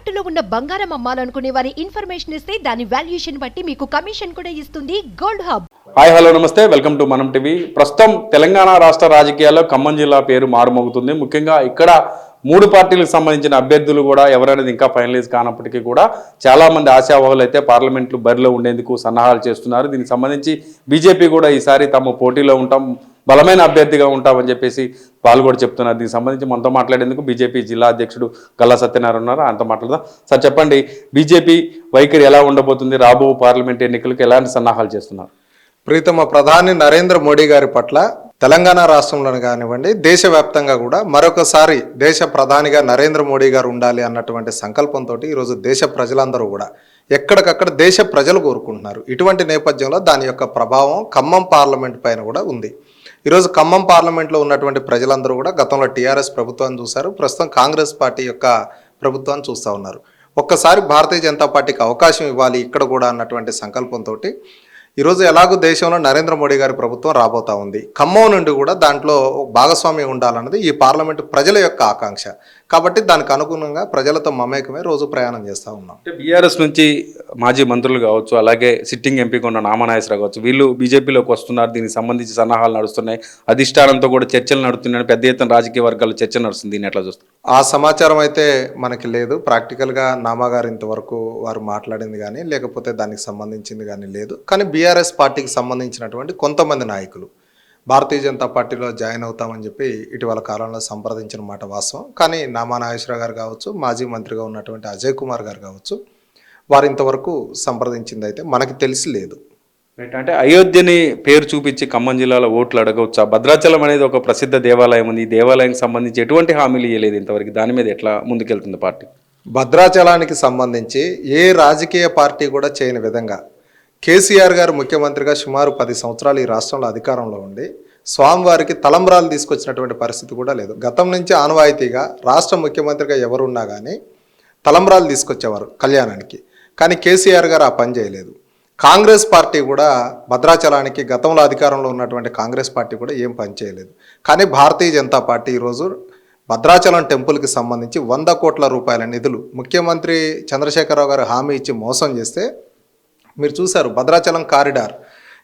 తాకట్టులో ఉన్న బంగారం అమ్మాలనుకునే వారి ఇన్ఫర్మేషన్ ఇస్తే దాని వాల్యుయేషన్ బట్టి మీకు కమిషన్ కూడా ఇస్తుంది గోల్డ్ హబ్. హాయ్ హలో నమస్తే. Welcome to Manam TV. ప్రస్తుతం తెలంగాణ రాష్ట్ర రాజకీయాల్లో ఖమ్మం జిల్లా పేరు మారుమోగుతుంది. ముఖ్యంగా ఇక్కడ మూడు పార్టీలకు సంబంధించిన అభ్యర్థులు కూడా ఎవరనేది ఇంకా ఫైనలైజ్ కానప్పటికీ కూడా చాలా మంది ఆశావాహులు అయితే పార్లమెంట్లు బరిలో ఉండేందుకు సన్నాహాలు చేస్తున్నారు. దీనికి సంబంధించి బీజేపీ కూడా ఈసారి తమ పోటీలో ఉంటాం. బలమైన అభ్యర్థిగా ఉంటామని చెప్పేసి వాళ్ళు కూడా చెప్తున్నారు. దీనికి సంబంధించి మనతో మాట్లాడేందుకు బీజేపీ జిల్లా అధ్యక్షుడు గల్లా సత్యనారాయణ ఉన్నారు. ఆయనతో మాట్లాడదాం. సార్ చెప్పండి బీజేపీ వైఖరి ఎలా ఉండబోతుంది? రాబో పార్లమెంట్ ఎన్నికలకు ఎలాంటి సన్నాహాలు చేస్తున్నారు? ప్రీతమ ప్రధాని నరేంద్ర మోడీ గారి పట్ల తెలంగాణ రాష్ట్రంలో కానివ్వండి దేశవ్యాప్తంగా కూడా మరొకసారి దేశ ప్రధానిగా నరేంద్ర మోడీ గారు ఉండాలి అన్నటువంటి సంకల్పంతో ఈరోజు దేశ ప్రజలందరూ కూడా ఎక్కడికక్కడ దేశ ప్రజలు కోరుకుంటున్నారు. ఇటువంటి నేపథ్యంలో దాని యొక్క ప్రభావం ఖమ్మం పార్లమెంట్ పైన కూడా ఉంది. ఈరోజు ఖమ్మం పార్లమెంట్లో ఉన్నటువంటి ప్రజలందరూ కూడా గతంలో టీఆర్ఎస్ ప్రభుత్వాన్ని చూశారు. ప్రస్తుతం కాంగ్రెస్ పార్టీ యొక్క ప్రభుత్వాన్ని చూస్తూ ఉన్నారు. ఒక్కసారి భారతీయ జనతా పార్టీకి అవకాశం ఇవ్వాలి ఇక్కడ కూడా అన్నటువంటి సంకల్పంతో ఈరోజు ఎలాగో దేశంలో నరేంద్ర మోడీ గారి ప్రభుత్వం రాబోతా ఉంది. ఖమ్మం నుండి కూడా దాంట్లో భాగస్వామ్యం ఉండాలన్నది ఈ పార్లమెంటు ప్రజల యొక్క ఆకాంక్ష. కాబట్టి దానికి అనుగుణంగా ప్రజలతో మమేకమై రోజు ప్రయాణం చేస్తూ ఉన్నాం. అంటే బీఆర్ఎస్ నుంచి మాజీ మంత్రులు కావచ్చు అలాగే సిట్టింగ్ ఎంపీ ఉన్న నామనాయసరావు కావచ్చు వీళ్ళు బీజేపీలోకి వస్తున్నారు. దీనికి సంబంధించి సన్నాహాలు నడుస్తున్నాయి. అధిష్టానంతో కూడా చర్చలు నడుస్తున్నాయి పెద్ద ఎత్తున రాజకీయ వర్గాల్లో చర్చ నడుస్తుంది. దీన్ని ఎట్లా చూస్తారు? ఆ సమాచారం అయితే మనకి లేదు. ప్రాక్టికల్గా నామాగారు ఇంతవరకు వారు మాట్లాడింది కానీ లేకపోతే దానికి సంబంధించింది కానీ లేదు. కానీ బీఆర్ఎస్ పార్టీకి సంబంధించినటువంటి కొంతమంది నాయకులు భారతీయ జనతా పార్టీలో జాయిన్ అవుతామని చెప్పి ఇటీవల కాలంలో సంప్రదించిన మాట వాస్తవం. కానీ నామా నాగేశ్వరరావు గారు కావచ్చు మాజీ మంత్రిగా ఉన్నటువంటి అజయ్ కుమార్ గారు కావచ్చు వారు ఇంతవరకు సంప్రదించింది అయితే మనకి తెలిసి లేదు. అంటే అయోధ్యని పేరు చూపించి ఖమ్మం జిల్లాలో ఓట్లు అడగవచ్చా? భద్రాచలం అనేది ఒక ప్రసిద్ధ దేవాలయం ఉంది. ఈ దేవాలయానికి సంబంధించి ఎటువంటి హామీలు ఇవ్వలేదు ఇంతవరకు. దాని మీద ఎట్లా ముందుకెళ్తుంది పార్టీ? భద్రాచలానికి సంబంధించి ఏ రాజకీయ పార్టీ కూడా చేయని విధంగా కేసీఆర్ గారు ముఖ్యమంత్రిగా సుమారు పది సంవత్సరాలు ఈ రాష్ట్రంలో అధికారంలో ఉండి స్వామివారికి తలంబ్రాలు తీసుకొచ్చినటువంటి పరిస్థితి కూడా లేదు. గతం నుంచి ఆనవాయితీగా రాష్ట్ర ముఖ్యమంత్రిగా ఎవరున్నా కానీ తలంబ్రాలు తీసుకొచ్చేవారు కళ్యాణానికి. కానీ కేసీఆర్ గారు ఆ పని చేయలేదు. కాంగ్రెస్ పార్టీ కూడా భద్రాచలానికి గతంలో అధికారంలో ఉన్నటువంటి కాంగ్రెస్ పార్టీ కూడా ఏం పని చేయలేదు. కానీ భారతీయ జనతా పార్టీ ఈరోజు భద్రాచలం టెంపుల్కి సంబంధించి వంద కోట్ల రూపాయల నిధులు ముఖ్యమంత్రి చంద్రశేఖరరావు గారు హామీ ఇచ్చి మోసం చేస్తే మీరు చూశారు భద్రాచలం కారిడార్.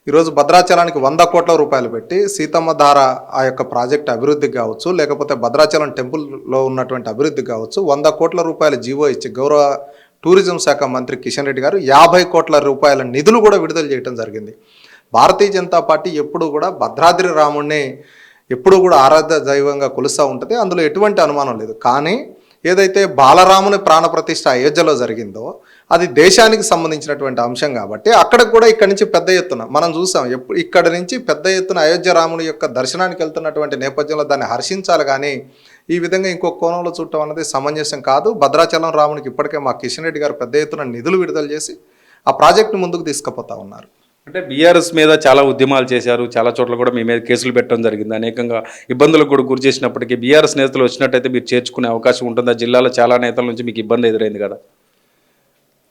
ఈరోజు భద్రాచలానికి వంద కోట్ల రూపాయలు పెట్టి సీతమ్మ ధార ఆ యొక్క ప్రాజెక్ట్ అభివృద్ధి కావచ్చు లేకపోతే భద్రాచలం టెంపుల్లో ఉన్నటువంటి అభివృద్ధి కావచ్చు వంద కోట్ల రూపాయల జీవో ఇచ్చి గౌరవ టూరిజం శాఖ మంత్రి కిషన్ రెడ్డి గారు యాభై కోట్ల రూపాయల నిధులు కూడా విడుదల చేయడం జరిగింది. భారతీయ జనతా పార్టీ ఎప్పుడు కూడా భద్రాద్రి రాముడిని ఎప్పుడు కూడా ఆరాధ్య దైవంగా కొలుస్తూ ఉంటుంది అందులో ఎటువంటి అనుమానం లేదు. కానీ ఏదైతే బాలరాముని ప్రాణప్రతిష్ఠ అయోధ్యలో జరిగిందో అది దేశానికి సంబంధించినటువంటి అంశం కాబట్టి అక్కడ కూడా ఇక్కడి నుంచి పెద్ద ఎత్తున మనం చూసాం ఎప్పుడు ఇక్కడ నుంచి పెద్ద ఎత్తున అయోధ్య రాముని యొక్క దర్శనానికి వెళ్తున్నటువంటి నేపథ్యంలో దాన్ని హర్షించాలి కానీ ఈ విధంగా ఇంకో కోణంలో చూడటం అనేది సమంజసం కాదు. భద్రాచలం రామునికి ఇప్పటికే మా కిషన్ రెడ్డి గారు పెద్ద ఎత్తున నిధులు విడుదల చేసి ఆ ప్రాజెక్టును ముందుకు తీసుకుపోతా ఉన్నారు. అంటే బీఆర్ఎస్ మీద చాలా ఉద్యమాలు చేశారు చాలా చోట్ల కూడా మీ మీద కేసులు పెట్టడం జరిగింది. అనేకంగా ఇబ్బందులకు కూడా గురి చేసినప్పటికీ బీఆర్ఎస్ నేతలు వచ్చినట్టయితే మీరు చేర్చుకునే అవకాశం ఉంటుందా? జిల్లాలో చాలా నేతల నుంచి మీకు ఇబ్బంది ఎదురైంది కదా.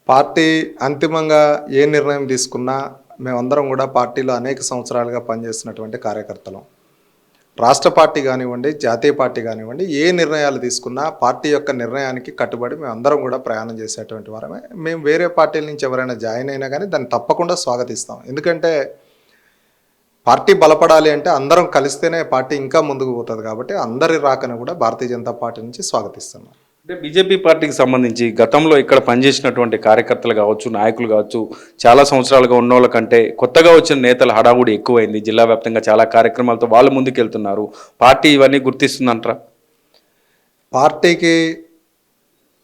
పార్టీ అంతిమంగా ఏ నిర్ణయం తీసుకున్నా మేమందరం కూడా పార్టీలో అనేక సంవత్సరాలుగా పనిచేస్తున్నటువంటి కార్యకర్తలం. రాష్ట్ర పార్టీ కానివ్వండి జాతీయ పార్టీ కానివ్వండి ఏ నిర్ణయాలు తీసుకున్నా పార్టీ యొక్క నిర్ణయానికి కట్టుబడి మేము అందరం కూడా ప్రయాణం చేసేటువంటి వారమే. మేము వేరే పార్టీల నుంచి ఎవరైనా జాయిన్ అయినా కానీ దాన్ని తప్పకుండా స్వాగతిస్తాం. ఎందుకంటే పార్టీ బలపడాలి అంటే అందరం కలిస్తేనే పార్టీ ఇంకా ముందుకు పోతుంది కాబట్టి అందరి రాకను కూడా భారతీయ జనతా పార్టీ నుంచి స్వాగతిస్తున్నాం. అంటే బీజేపీ పార్టీకి సంబంధించి గతంలో ఇక్కడ పనిచేసినటువంటి కార్యకర్తలు కావచ్చు నాయకులు కావచ్చు చాలా సంవత్సరాలుగా ఉన్న వాళ్ళ కంటే కొత్తగా వచ్చిన నేతల హడావుడి ఎక్కువైంది. జిల్లా వ్యాప్తంగా చాలా కార్యక్రమాలతో వాళ్ళు ముందుకెళ్తున్నారు. పార్టీ ఇవన్నీ గుర్తిస్తుందంటారా? పార్టీకి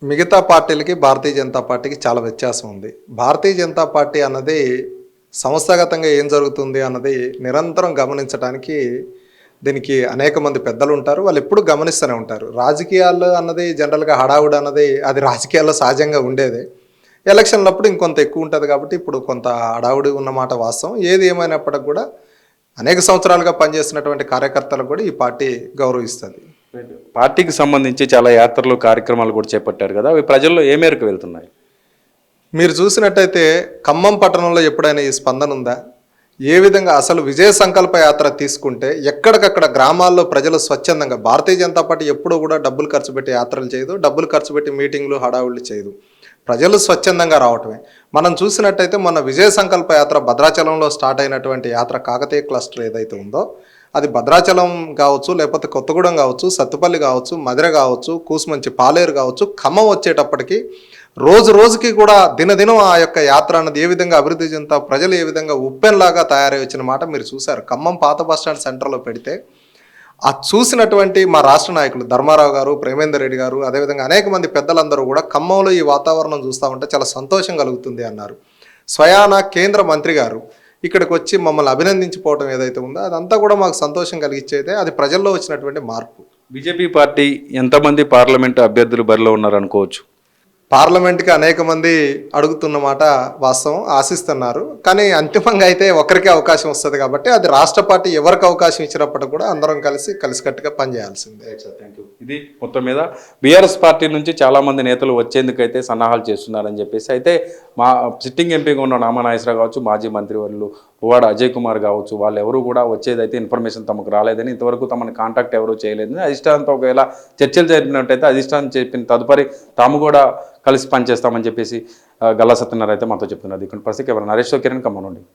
మిగతా పార్టీలకి భారతీయ జనతా పార్టీకి చాలా వ్యత్యాసం ఉంది. భారతీయ జనతా పార్టీ అన్నది సంస్థాగతంగా ఏం జరుగుతుంది అన్నది నిరంతరం గమనించడానికి దీనికి అనేక మంది పెద్దలు ఉంటారు. వాళ్ళు ఎప్పుడు గమనిస్తూనే ఉంటారు. రాజకీయాలు అన్నది జనరల్గా హడావుడి అన్నది అది రాజకీయాల్లో సహజంగా ఉండేదే. ఎలక్షన్లప్పుడు ఇంకొంత ఎక్కువ ఉంటుంది కాబట్టి ఇప్పుడు కొంత హడావుడి ఉన్నమాట వాస్తవం. ఏది ఏమైనప్పటికి కూడా అనేక సంవత్సరాలుగా పనిచేస్తున్నటువంటి కార్యకర్తలకు కూడా ఈ పార్టీ గౌరవిస్తుంది. పార్టీకి సంబంధించి చాలా యాత్రలు కార్యక్రమాలు కూడా చేపట్టారు కదా. అవి ప్రజల్లో ఏ మేరకు వెళ్తున్నాయి? మీరు చూసినట్టయితే ఖమ్మం పట్టణంలో ఎప్పుడైనా ఈ స్పందన ఉందా? ఏ విధంగా అసలు విజయ సంకల్ప యాత్ర తీసుకుంటే ఎక్కడికక్కడ గ్రామాల్లో ప్రజలు స్వచ్ఛందంగా భారతీయ జనతా పార్టీ ఎప్పుడూ కూడా డబ్బులు ఖర్చు పెట్టి యాత్రలు చేయదు డబ్బులు ఖర్చు పెట్టి మీటింగ్లు హడావుళ్ళు చేయదు. ప్రజలు స్వచ్ఛందంగా రావటమే. మనం చూసినట్టయితే మన విజయ సంకల్ప యాత్ర భద్రాచలంలో స్టార్ట్ అయినటువంటి యాత్ర కాకతీయ క్లస్టర్ ఏదైతే ఉందో అది భద్రాచలం కావచ్చు లేకపోతే కొత్తగూడెం కావచ్చు సత్తుపల్లి కావచ్చు మధుర కావచ్చు కూసుమంచి పాలేరు కావచ్చు ఖమ్మం వచ్చేటప్పటికి రోజు రోజుకి కూడా దినదినం ఆ యొక్క యాత్ర అన్నది ఏ విధంగా అభివృద్ధి చెందుతా ప్రజలు ఏ విధంగా ఉప్పెన్లాగా తయారై వచ్చిన మాట మీరు చూశారు. ఖమ్మం పాత బస్టాండ్ సెంటర్లో పెడితే ఆ చూసినటువంటి మా రాష్ట్ర నాయకులు ధర్మారావు గారు ప్రేమేందర్ రెడ్డి గారు అదేవిధంగా అనేక మంది పెద్దలందరూ కూడా ఖమ్మంలో ఈ వాతావరణం చూస్తూ ఉంటే చాలా సంతోషం కలుగుతుంది అన్నారు. స్వయాన కేంద్ర మంత్రి గారు ఇక్కడికి వచ్చి మమ్మల్ని అభినందించిపోవడం ఏదైతే ఉందో అదంతా కూడా మాకు సంతోషం కలిగించేదే. అది ప్రజల్లో వచ్చినటువంటి మార్పు. బీజేపీ పార్టీ ఎంతమంది పార్లమెంట్ అభ్యర్థులు బరిలో ఉన్నారనుకోవచ్చు. పార్లమెంట్కి అనేక మంది అడుగుతున్న మాట వాస్తవం ఆశిస్తున్నారు. కానీ అంతిమంగా అయితే ఒకరికే అవకాశం వస్తుంది కాబట్టి అది రాష్ట్ర పార్టీ ఎవరికి అవకాశం ఇచ్చినప్పటికీ కూడా అందరం కలిసి కలిసికట్టుగా పనిచేయాల్సిందే. ఇది మొత్తం మీద బీఆర్ఎస్ పార్టీ నుంచి చాలామంది నేతలు వచ్చేందుకైతే సన్నాహాలు చేస్తున్నారని చెప్పేసి అయితే మా సిట్టింగ్ ఎంపీగా ఉన్న నామనాగేశ్వరరావు కావచ్చు మాజీ మంత్రి వాడు అజయ్ కుమార్ కావచ్చు వాళ్ళు ఎవరు కూడా వచ్చేదైతే ఇన్ఫర్మేషన్ తమకు రాలేదని ఇంతవరకు తమని కాంటాక్ట్ ఎవరు చేయలేదని అధిష్టానంతో ఒకవేళ చర్చలు జరిపినట్టయితే అధిష్టానం చెప్పిన తదుపరి తాము కూడా కలిసి పనిచేస్తామని చెప్పేసి గల్లా సత్యనారాయణ అయితే మాతో చెప్తున్నారు. ఇక్కడ ప్రస్తుతం ఎవరు నరేష్ కిరణ్ కమ్మనండి